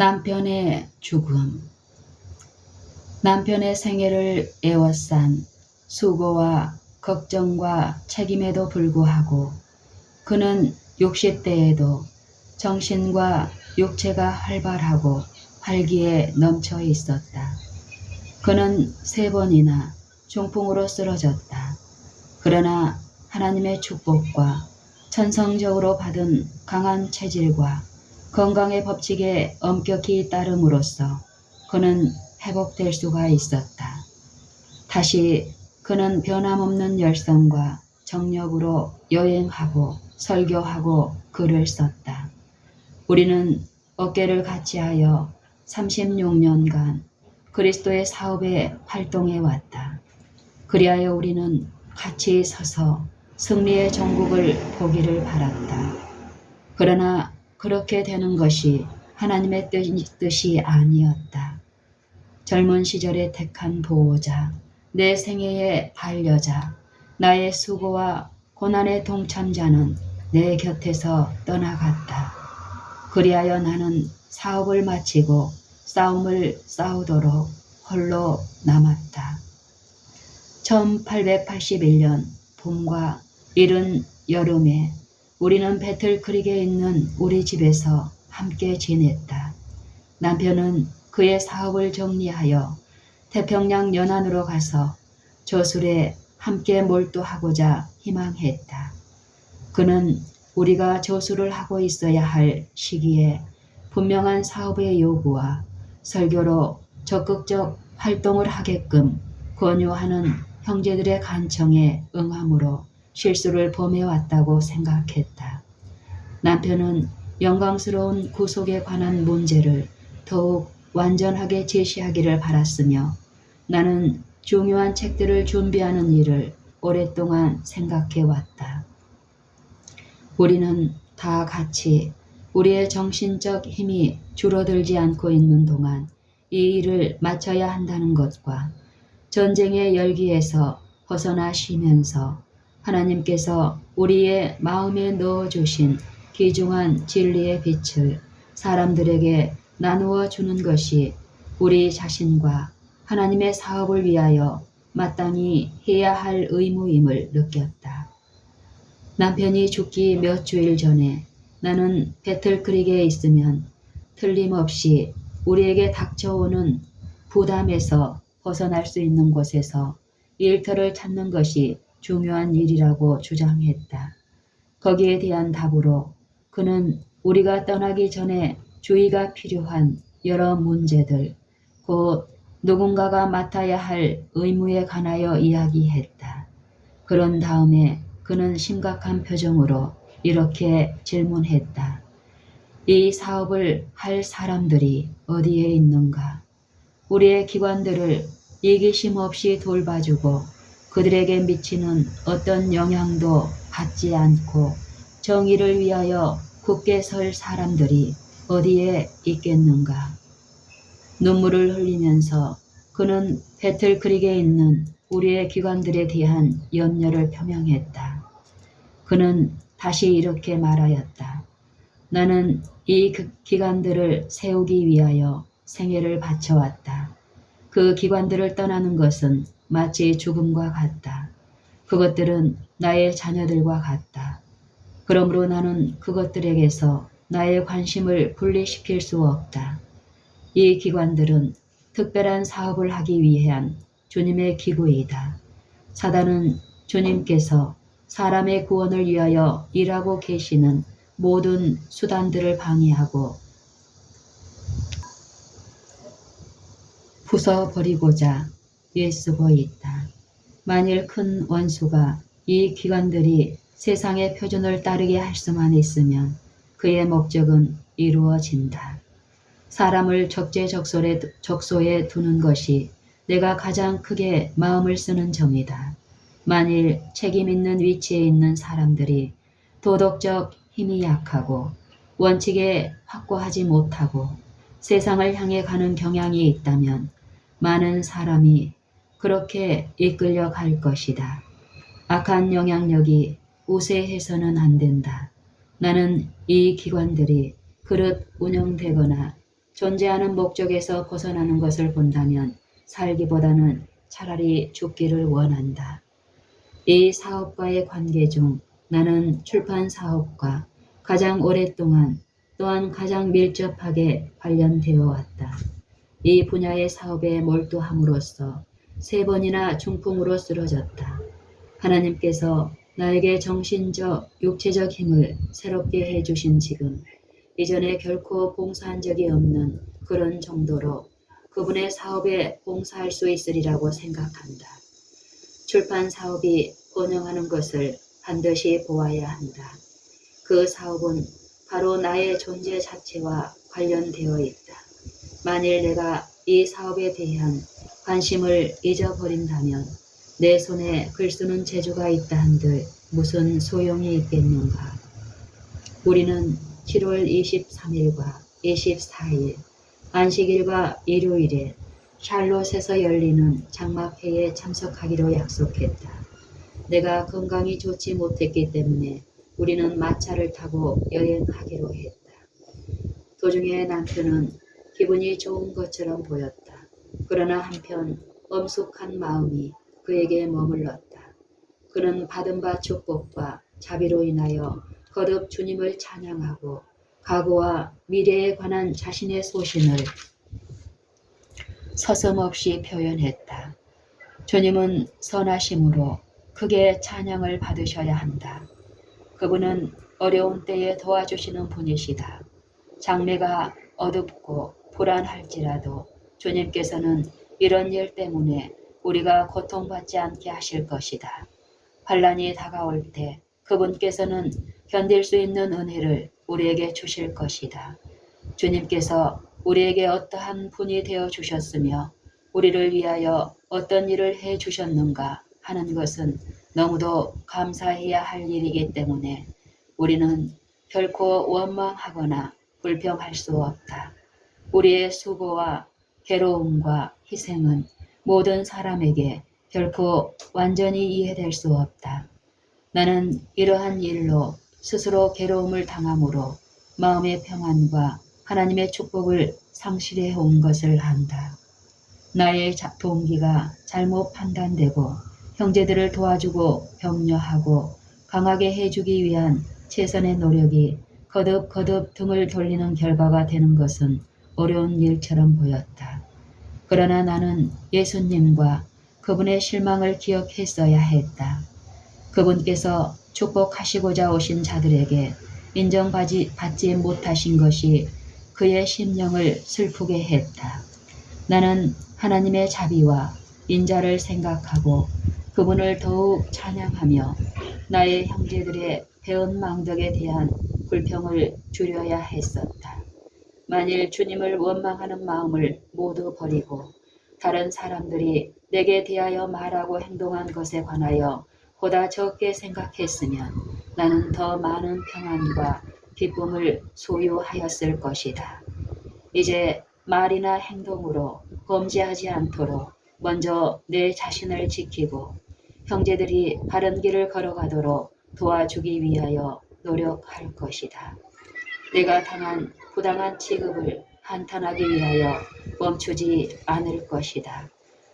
남편의 죽음 남편의 생애를 애워싼 수고와 걱정과 책임에도 불구하고 그는 60대에도 정신과 육체가 활발하고 활기에 넘쳐 있었다. 그는 세 번이나 중풍으로 쓰러졌다. 그러나 하나님의 축복과 천성적으로 받은 강한 체질과 건강의 법칙에 엄격히 따름으로써 그는 회복될 수가 있었다. 다시 그는 변함없는 열성과 정력으로 여행하고 설교하고 글을 썼다. 우리는 어깨를 같이 하여 36년간 그리스도의 사업에 활동해 왔다. 그리하여 우리는 같이 서서 승리의 종국을 보기를 바랐다. 그러나 그렇게 되는 것이 하나님의 뜻- 뜻이 아니었다. 젊은 시절에 택한 보호자, 내 생애의 반려자, 나의 수고와 고난의 동참자는 내 곁에서 떠나갔다. 그리하여 나는 사업을 마치고 싸움을 싸우도록 홀로 남았다. 1881년 봄과 이른 여름에 우리는 배틀크릭에 있는 우리 집에서 함께 지냈다. 남편은 그의 사업을 정리하여 태평양 연안으로 가서 저술에 함께 몰두하고자 희망했다. 그는 우리가 저술을 하고 있어야 할 시기에 분명한 사업의 요구와 설교로 적극적 활동을 하게끔 권유하는 형제들의 간청에 응함으로 실수를 범해왔다고 생각했다. 남편은 영광스러운 구속에 관한 문제를 더욱 완전하게 제시하기를 바랐으며 나는 중요한 책들을 준비하는 일을 오랫동안 생각해 왔다. 우리는 다 같이 우리의 정신적 힘이 줄어들지 않고 있는 동안 이 일을 마쳐야 한다는 것과 전쟁의 열기에서 벗어나 쉬면서 하나님께서 우리의 마음에 넣어주신 귀중한 진리의 빛을 사람들에게 나누어 주는 것이 우리 자신과 하나님의 사업을 위하여 마땅히 해야 할 의무임을 느꼈다. 남편이 죽기 몇 주일 전에 나는 배틀크릭에 있으면 틀림없이 우리에게 닥쳐오는 부담에서 벗어날 수 있는 곳에서 일터를 찾는 것이 중요한 일이라고 주장했다. 거기에 대한 답으로 그는 우리가 떠나기 전에 주의가 필요한 여러 문제들, 곧 누군가가 맡아야 할 의무에 관하여 이야기했다. 그런 다음에 그는 심각한 표정으로 이렇게 질문했다. 이 사업을 할 사람들이 어디에 있는가? 우리의 기관들을 이기심 없이 돌봐주고 그들에게 미치는 어떤 영향도 받지 않고 정의를 위하여 굳게 설 사람들이 어디에 있겠는가? 눈물을 흘리면서 그는 배틀크릭에 있는 우리의 기관들에 대한 염려를 표명했다. 그는 다시 이렇게 말하였다. 나는 이 그- 기관들을 세우기 위하여 생애를 바쳐왔다. 그 기관들을 떠나는 것은 마치 죽음과 같다. 그것들은 나의 자녀들과 같다. 그러므로 나는 그것들에게서 나의 관심을 분리시킬 수 없다. 이 기관들은 특별한 사업을 하기 위한 주님의 기구이다. 사단은 주님께서 사람의 구원을 위하여 일하고 계시는 모든 수단들을 방해하고 부숴버리고자 애쓰고 있다. 만일 큰 원수가 이 기관들이 세상의 표준을 따르게 할 수만 있으면 그의 목적은 이루어진다. 사람을 적재적소에, 적소에 두는 것이 내가 가장 크게 마음을 쓰는 점이다. 만일 책임 있는 위치에 있는 사람들이 도덕적 힘이 약하고 원칙에 확고하지 못하고 세상을 향해 가는 경향이 있다면 많은 사람이 그렇게 이끌려 갈 것이다. 악한 영향력이 우세해서는 안 된다. 나는 이 기관들이 그릇 운영되거나 존재하는 목적에서 벗어나는 것을 본다면 살기보다는 차라리 죽기를 원한다. 이 사업과의 관계 중 나는 출판 사업과 가장 오랫동안 또한 가장 밀접하게 관련되어 왔다. 이 분야의 사업에 몰두함으로써 세 번이나 중풍으로 쓰러졌다. 하나님께서 나에게 정신적, 육체적 힘을 새롭게 해주신 지금 이전에 결코 봉사한 적이 없는 그런 정도로 그분의 사업에 봉사할 수 있으리라고 생각한다. 출판 사업이 번영하는 것을 반드시 보아야 한다. 그 사업은 바로 나의 존재 자체와 관련되어 있다. 만일 내가 이 사업에 대한 관심을 잊어버린다면 내 손에 글 쓰는 재주가 있다 한들 무슨 소용이 있겠는가. 우리는 7월 23일과 24일 안식일과 일요일에 샬롯에서 열리는 장막회에 참석하기로 약속했다. 내가 건강이 좋지 못했기 때문에 우리는 마차를 타고 여행하기로 했다. 도중에 남편은 기분이 좋은 것처럼 보였다. 그러나 한편 엄숙한 마음이 그에게 머물렀다. 그는 받은 바 축복과 자비로 인하여 거듭 주님을 찬양하고 과거와 미래에 관한 자신의 소신을 서슴없이 표현했다. 주님은 선하심으로 크게 찬양을 받으셔야 한다. 그분은 어려운 때에 도와주시는 분이시다. 장래가 어둡고 불안할지라도 주님께서는 이런 일 때문에 우리가 고통받지 않게 하실 것이다. 환란이 다가올 때 그분께서는 견딜 수 있는 은혜를 우리에게 주실 것이다. 주님께서 우리에게 어떠한 분이 되어 주셨으며 우리를 위하여 어떤 일을 해 주셨는가 하는 것은 너무도 감사해야 할 일이기 때문에 우리는 결코 원망하거나 불평할 수 없다. 우리의 수고와 괴로움과 희생은 모든 사람에게 결코 완전히 이해될 수 없다. 나는 이러한 일로 스스로 괴로움을 당함으로 마음의 평안과 하나님의 축복을 상실해 온 것을 한다. 나의 자- 동기가 잘못 판단되고 형제들을 도와주고 격려하고 강하게 해주기 위한 최선의 노력이 거듭거듭 등을 돌리는 결과가 되는 것은 어려운 일처럼 보였다. 그러나 나는 예수님과 그분의 실망을 기억했어야 했다. 그분께서 축복하시고자 오신 자들에게 인정받지 받지 못하신 것이 그의 심령을 슬프게 했다. 나는 하나님의 자비와 인자를 생각하고 그분을 더욱 찬양하며 나의 형제들의 배은 망덕에 대한 불평을 줄여야 했었다. 만일 주님을 원망하는 마음을 모두 버리고 다른 사람들이 내게 대하여 말하고 행동한 것에 관하여 보다 적게 생각했으면 나는 더 많은 평안과 기쁨을 소유하였을 것이다. 이제 말이나 행동으로 범죄하지 않도록 먼저 내 자신을 지키고 형제들이 바른 길을 걸어가도록 도와주기 위하여 노력할 것이다. 내가 당한 부당한 취급을 한탄하기 위하여 멈추지 않을 것이다.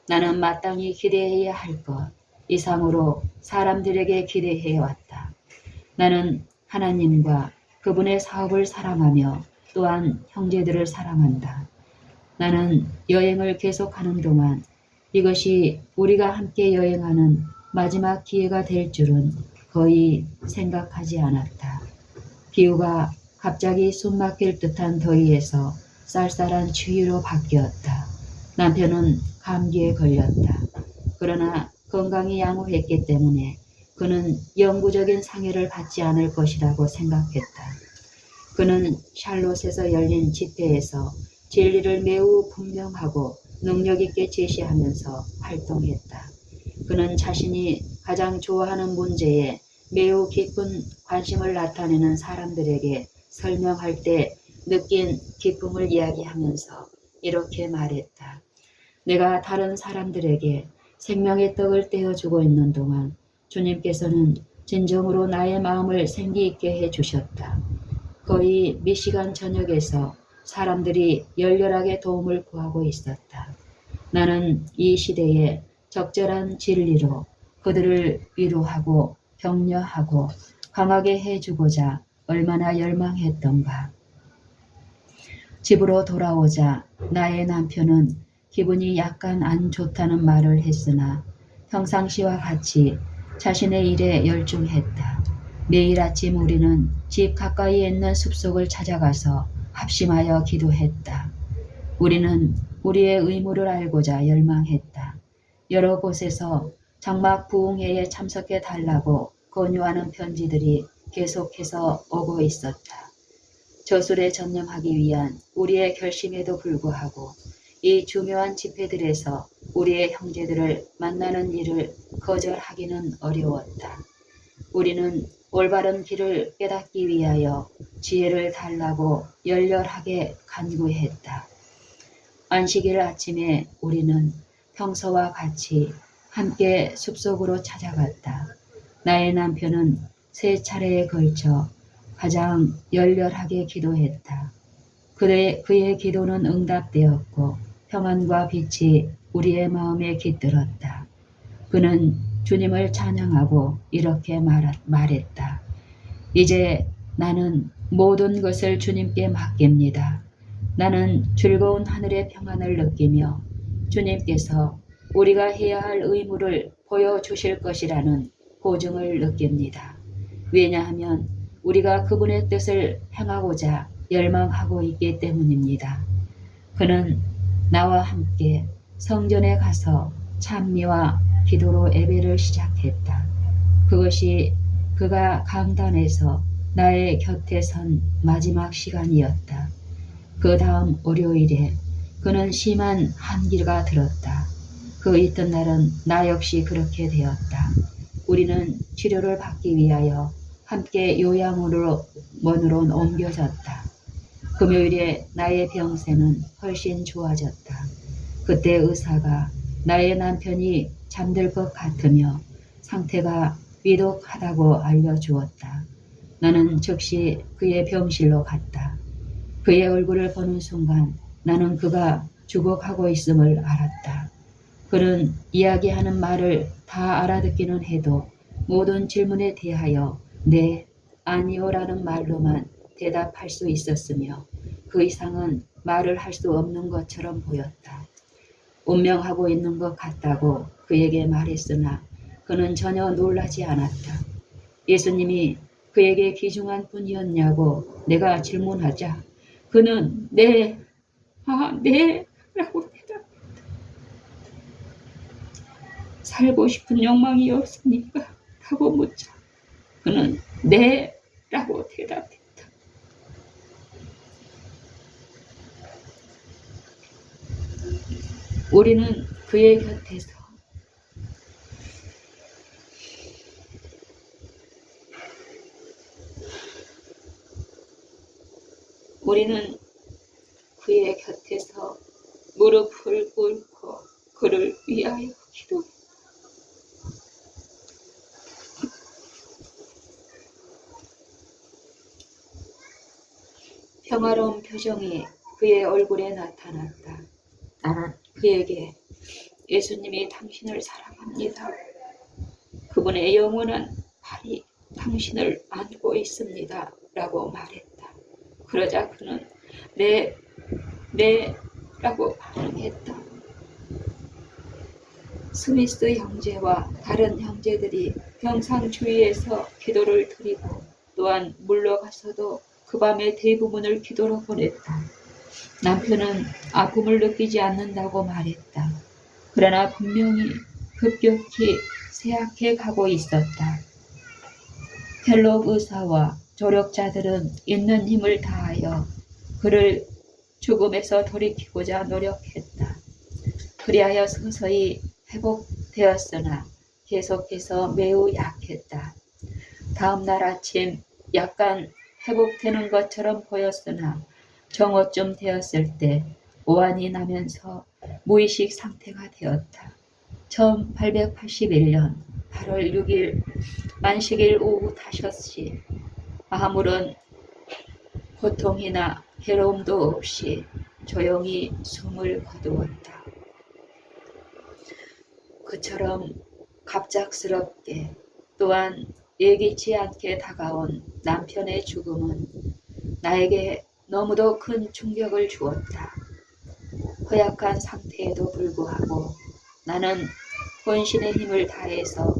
나는 마땅히 기대해야 할 것 이상으로 사람들에게 기대해 왔다. 나는 하나님과 그분의 사업을 사랑하며 또한 형제들을 사랑한다. 나는 여행을 계속하는 동안 이것이 우리가 함께 여행하는 마지막 기회가 될 줄은 거의 생각하지 않았다. 기후가 갑자기 숨막힐 듯한 더위에서 쌀쌀한 추위로 바뀌었다. 남편은 감기에 걸렸다. 그러나 건강이 양호했기 때문에 그는 영구적인 상해를 받지 않을 것이라고 생각했다. 그는 샬롯에서 열린 집회에서 진리를 매우 분명하고 능력 있게 제시하면서 활동했다. 그는 자신이 가장 좋아하는 문제에 매우 깊은 관심을 나타내는 사람들에게 설명할 때 느낀 기쁨을 이야기하면서 이렇게 말했다. 내가 다른 사람들에게 생명의 떡을 떼어주고 있는 동안 주님께서는 진정으로 나의 마음을 생기 있게 해 주셨다. 거의 미시간 전역에서 사람들이 열렬하게 도움을 구하고 있었다. 나는 이 시대에 적절한 진리로 그들을 위로하고 격려하고 강하게 해주고자 얼마나 열망했던가. 집으로 돌아오자 나의 남편은 기분이 약간 안 좋다는 말을 했으나 평상시와 같이 자신의 일에 열중했다. 매일 아침 우리는 집 가까이에 있는 숲속을 찾아가서 합심하여 기도했다. 우리는 우리의 의무를 알고자 열망했다. 여러 곳에서 장막 부흥회에 참석해 달라고 권유하는 편지들이 계속해서 오고 있었다. 저술에 전념하기 위한 우리의 결심에도 불구하고 이 중요한 집회들에서 우리의 형제들을 만나는 일을 거절하기는 어려웠다. 우리는 올바른 길을 깨닫기 위하여 지혜를 달라고 열렬하게 간구했다. 안식일 아침에 우리는 평소와 같이 함께 숲속으로 찾아갔다. 나의 남편은 세 차례에 걸쳐 가장 열렬하게 기도했다. 그의, 그의 기도는 응답되었고 평안과 빛이 우리의 마음에 깃들었다. 그는 주님을 찬양하고 이렇게 말, 말했다. 이제 나는 모든 것을 주님께 맡깁니다. 나는 즐거운 하늘의 평안을 느끼며 주님께서 우리가 해야 할 의무를 보여주실 것이라는 보증을 느낍니다. 왜냐하면 우리가 그분의 뜻을 행하고자 열망하고 있기 때문입니다. 그는 나와 함께 성전에 가서 찬미와 기도로 예배를 시작했다. 그것이 그가 강단에서 나의 곁에 선 마지막 시간이었다. 그 다음 월요일에 그는 심한 한기가 들었다. 그 이튿날은 나 역시 그렇게 되었다. 우리는 치료를 받기 위하여 함께 요양원으로 원으로 옮겨졌다. 금요일에 나의 병세는 훨씬 좋아졌다. 그때 의사가 나의 남편이 잠들 것 같으며 상태가 위독하다고 알려주었다. 나는 즉시 그의 병실로 갔다. 그의 얼굴을 보는 순간 나는 그가 죽어가고 있음을 알았다. 그는 이야기하는 말을 다 알아듣기는 해도 모든 질문에 대하여 네, 아니요라는 말로만 대답할 수 있었으며 그 이상은 말을 할 수 없는 것처럼 보였다. 운명하고 있는 것 같다고 그에게 말했으나 그는 전혀 놀라지 않았다. 예수님이 그에게 귀중한 분이었냐고 내가 질문하자 그는 네, 아, 네 라고 대답했다. 살고 싶은 욕망이 없습니까? 라고 묻자 그는 네 라고 대답했다. 우리는 그의 곁에서 우리는 그의 곁에서 무릎을 꿇고 그를 위하여 기도. 평화로운 표정이 그의 얼굴에 나타났다. 나는 그에게 예수님이 당신을 사랑합니다. 그분의 영원한 팔이 당신을 안고 있습니다. 라고 말했다. 그러자 그는 네, 네, 라고 반응했다. 스미스 형제와 다른 형제들이 병상 주위에서 기도를 드리고 또한 물러가서도 그 밤의 대부분을 기도로 보냈다. 남편은 아픔을 느끼지 않는다고 말했다. 그러나 분명히 급격히 쇠약해 가고 있었다. 펠록 의사와 조력자들은 있는 힘을 다하여 그를 죽음에서 돌이키고자 노력했다. 그리하여 서서히 회복되었으나 계속해서 매우 약했다. 다음 날 아침 약간 회복되는 것처럼 보였으나 정오쯤 되었을 때 오한이 나면서 무의식 상태가 되었다. 1881년 8월 6일 만식일 오후 5시 아무런 고통이나 해로움도 없이 조용히 숨을 거두었다. 그처럼 갑작스럽게 또한 예기치 않게 다가온 남편의 죽음은 나에게 너무도 큰 충격을 주었다. 허약한 상태에도 불구하고 나는 혼신의 힘을 다해서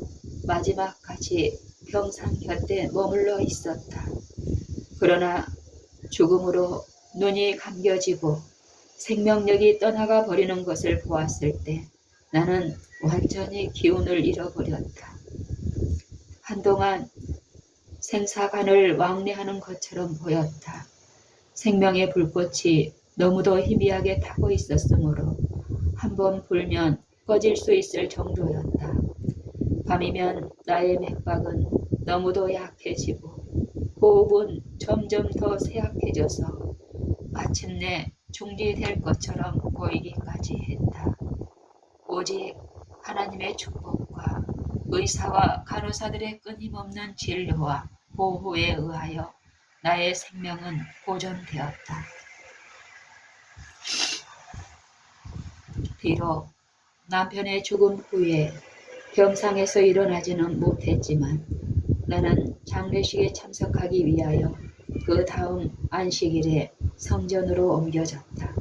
마지막까지 병상 곁에 머물러 있었다. 그러나 죽음으로 눈이 감겨지고 생명력이 떠나가 버리는 것을 보았을 때 나는 완전히 기운을 잃어버렸다. 한동안 생사관을 왕래하는 것처럼 보였다. 생명의 불꽃이 너무도 희미하게 타고 있었으므로 한 번 불면 꺼질 수 있을 정도였다. 밤이면 나의 맥박은 너무도 약해지고 호흡은 점점 더 쇠약해져서 마침내 중지될 것처럼 보이기까지 했다. 오직 하나님의 축복과 의사와 간호사들의 끊임없는 진료와 보호에 의하여 나의 생명은 보존되었다. 비록 남편의 죽음 후에 병상에서 일어나지는 못했지만 나는 장례식에 참석하기 위하여 그 다음 안식일에 성전으로 옮겨졌다.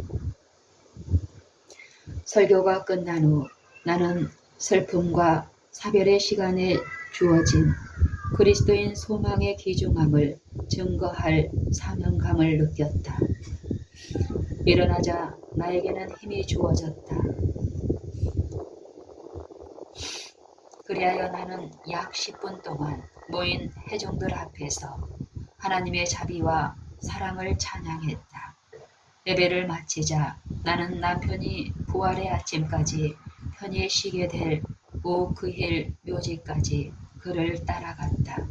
설교가 끝난 후 나는 슬픔과 사별의 시간에 주어진 그리스도인 소망의 귀중함을 증거할 사명감을 느꼈다. 일어나자 나에게는 힘이 주어졌다. 그리하여 나는 약 10분 동안 모인 회중들 앞에서 하나님의 자비와 사랑을 찬양했다. 예배를 마치자 나는 남편이 부활의 아침까지 편히 쉬게 될 오크힐 묘지까지 그를 따라갔다.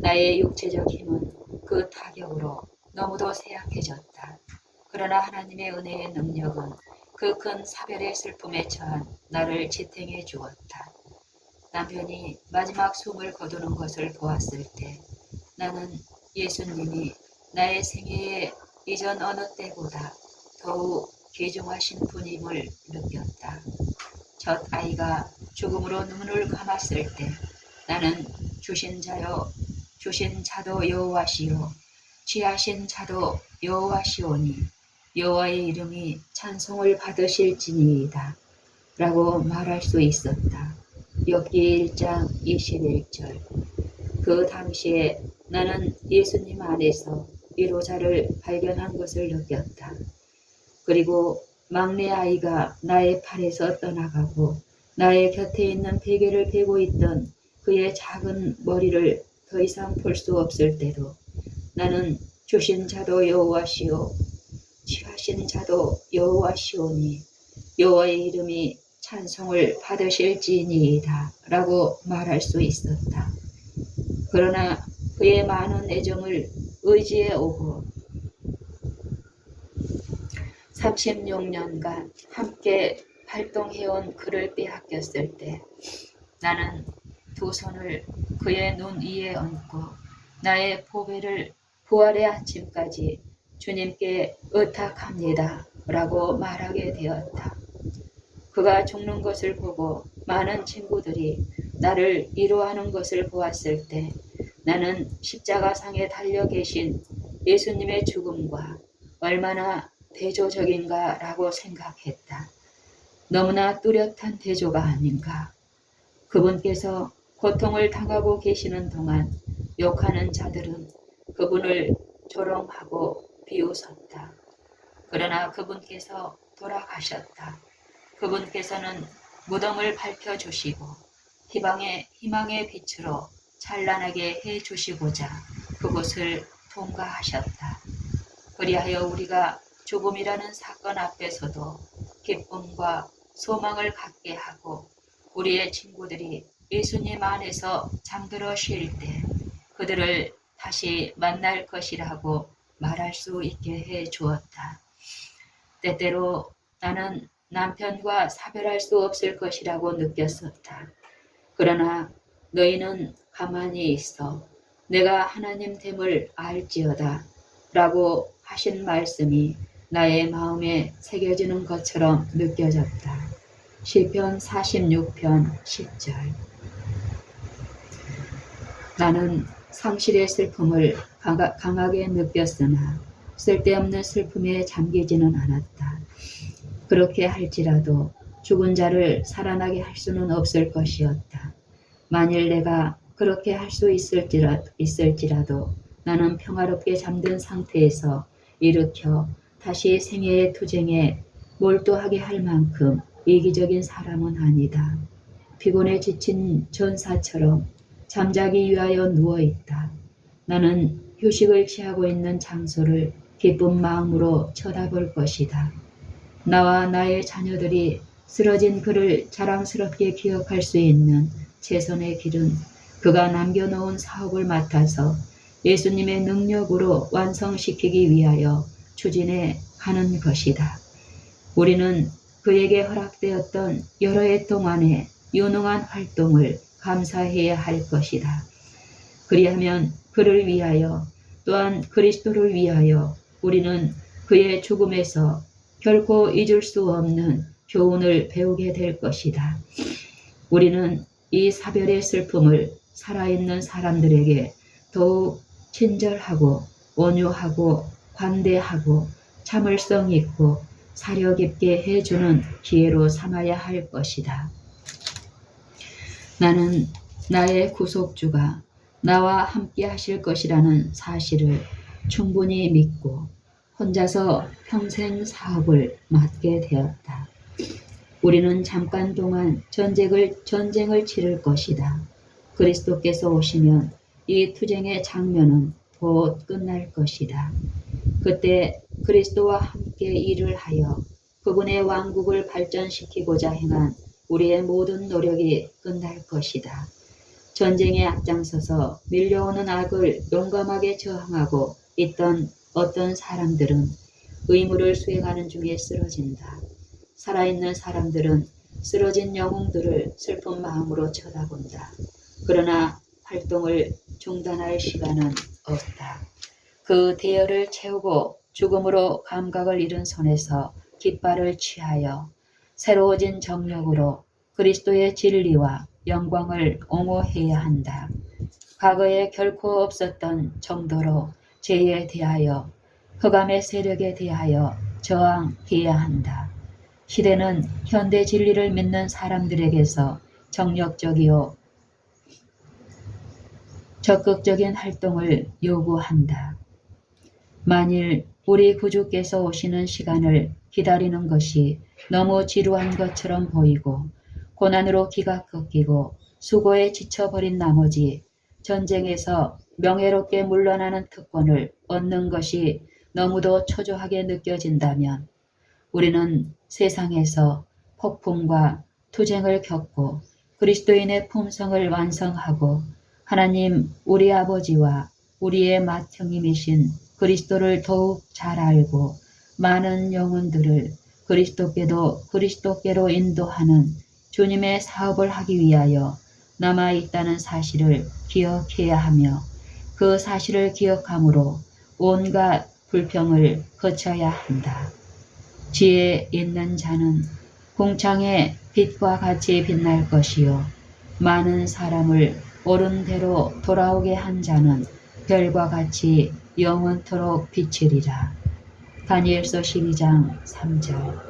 나의 육체적 힘은 그 타격으로 너무도 쇠약해졌다. 그러나 하나님의 은혜의 능력은 그 큰 사별의 슬픔에 처한 나를 지탱해 주었다. 남편이 마지막 숨을 거두는 것을 보았을 때 나는 예수님이 나의 생애에 이전 어느 때보다 더욱 귀중하신 분임을 느꼈다. 첫 아이가 죽음으로 눈을 감았을 때 나는 주신 자요 주신 자도 여호와시요 취하신 자도 여호와시오니 여호와의 이름이 찬송을 받으실지니이다 라고 말할 수 있었다. 엽기 1장 21절 그 당시에 나는 예수님 안에서 위로자를 발견한 것을 느꼈다. 그리고 막내 아이가 나의 팔에서 떠나가고 나의 곁에 있는 베개를 베고 있던 그의 작은 머리를 더 이상 볼 수 없을 때도 나는 주신 자도 여호와시오 취하신 자도 여호와시오니 여호와의 이름이 찬송을 받으실지니이다 라고 말할 수 있었다. 그러나 그의 많은 애정을 의지해 오고 36년간 함께 활동해온 그를 빼앗겼을 때 나는 두 손을 그의 눈 위에 얹고 나의 보배를 부활의 아침까지 주님께 의탁합니다 라고 말하게 되었다. 그가 죽는 것을 보고 많은 친구들이 나를 위로하는 것을 보았을 때 나는 십자가상에 달려 계신 예수님의 죽음과 얼마나 대조적인가라고 생각했다. 너무나 뚜렷한 대조가 아닌가. 그분께서 고통을 당하고 계시는 동안 욕하는 자들은 그분을 조롱하고 비웃었다. 그러나 그분께서 돌아가셨다. 그분께서는 무덤을 밝혀 주시고 희망의, 희망의 빛으로 찬란하게 해 주시고자 그곳을 통과하셨다. 그리하여 우리가 죽음이라는 사건 앞에서도 기쁨과 소망을 갖게 하고 우리의 친구들이 예수님 안에서 잠들어 쉴 때 그들을 다시 만날 것이라고 말할 수 있게 해 주었다. 때때로 나는 남편과 사별할 수 없을 것이라고 느꼈었다. 그러나 너희는 가만히 있어 내가 하나님 됨을 알지어다 라고 하신 말씀이 나의 마음에 새겨지는 것처럼 느껴졌다. 시편 46편 10절 나는 상실의 슬픔을 강하- 강하게 느꼈으나 쓸데없는 슬픔에 잠기지는 않았다. 그렇게 할지라도 죽은 자를 살아나게 할 수는 없을 것이었다. 만일 내가 그렇게 할 수 있을지라, 있을지라도 나는 평화롭게 잠든 상태에서 일으켜 다시 생애의 투쟁에 몰두하게 할 만큼 이기적인 사람은 아니다. 피곤에 지친 전사처럼 잠자기 위하여 누워 있다. 나는 휴식을 취하고 있는 장소를 기쁜 마음으로 쳐다볼 것이다. 나와 나의 자녀들이 쓰러진 그를 자랑스럽게 기억할 수 있는 최선의 길은 그가 남겨놓은 사업을 맡아서 예수님의 능력으로 완성시키기 위하여 추진해 가는 것이다. 우리는 그에게 허락되었던 여러 해 동안의 유능한 활동을 감사해야 할 것이다. 그리하면 그를 위하여 또한 그리스도를 위하여 우리는 그의 죽음에서 결코 잊을 수 없는 교훈을 배우게 될 것이다. 우리는 이 사별의 슬픔을 살아있는 사람들에게 더욱 친절하고 온유하고 관대하고 참을성 있고 사려 깊게 해주는 기회로 삼아야 할 것이다. 나는 나의 구속주가 나와 함께 하실 것이라는 사실을 충분히 믿고 혼자서 평생 사업을 맡게 되었다. 우리는 잠깐 동안 전쟁을, 전쟁을 치를 것이다. 그리스도께서 오시면 이 투쟁의 장면은 곧 끝날 것이다. 그때 그리스도와 함께 일을 하여 그분의 왕국을 발전시키고자 행한 우리의 모든 노력이 끝날 것이다. 전쟁에 앞장서서 밀려오는 악을 용감하게 저항하고 있던 어떤 사람들은 의무를 수행하는 중에 쓰러진다. 살아있는 사람들은 쓰러진 영웅들을 슬픈 마음으로 쳐다본다. 그러나 활동을 중단할 시간은 없다. 그 대열을 채우고 죽음으로 감각을 잃은 손에서 깃발을 취하여 새로워진 정력으로 그리스도의 진리와 영광을 옹호해야 한다. 과거에 결코 없었던 정도로 죄에 대하여 흑암의 세력에 대하여 저항해야 한다. 시대는 현대 진리를 믿는 사람들에게서 정력적이요 적극적인 활동을 요구한다. 만일 우리 구주께서 오시는 시간을 기다리는 것이 너무 지루한 것처럼 보이고 고난으로 기가 꺾이고 수고에 지쳐버린 나머지 전쟁에서 명예롭게 물러나는 특권을 얻는 것이 너무도 초조하게 느껴진다면 우리는 세상에서 폭풍과 투쟁을 겪고 그리스도인의 품성을 완성하고 하나님 우리 아버지와 우리의 맏형님이신 그리스도를 더욱 잘 알고 많은 영혼들을 그리스도께도 그리스도께로 인도하는 주님의 사업을 하기 위하여 남아 있다는 사실을 기억해야 하며 그 사실을 기억함으로 온갖 불평을 거쳐야 한다. 지혜 있는 자는 공창의 빛과 같이 빛날 것이요 많은 사람을 옳은 대로 돌아오게 한 자는 별과 같이 영원토록 비치리라. 다니엘서 12장 3절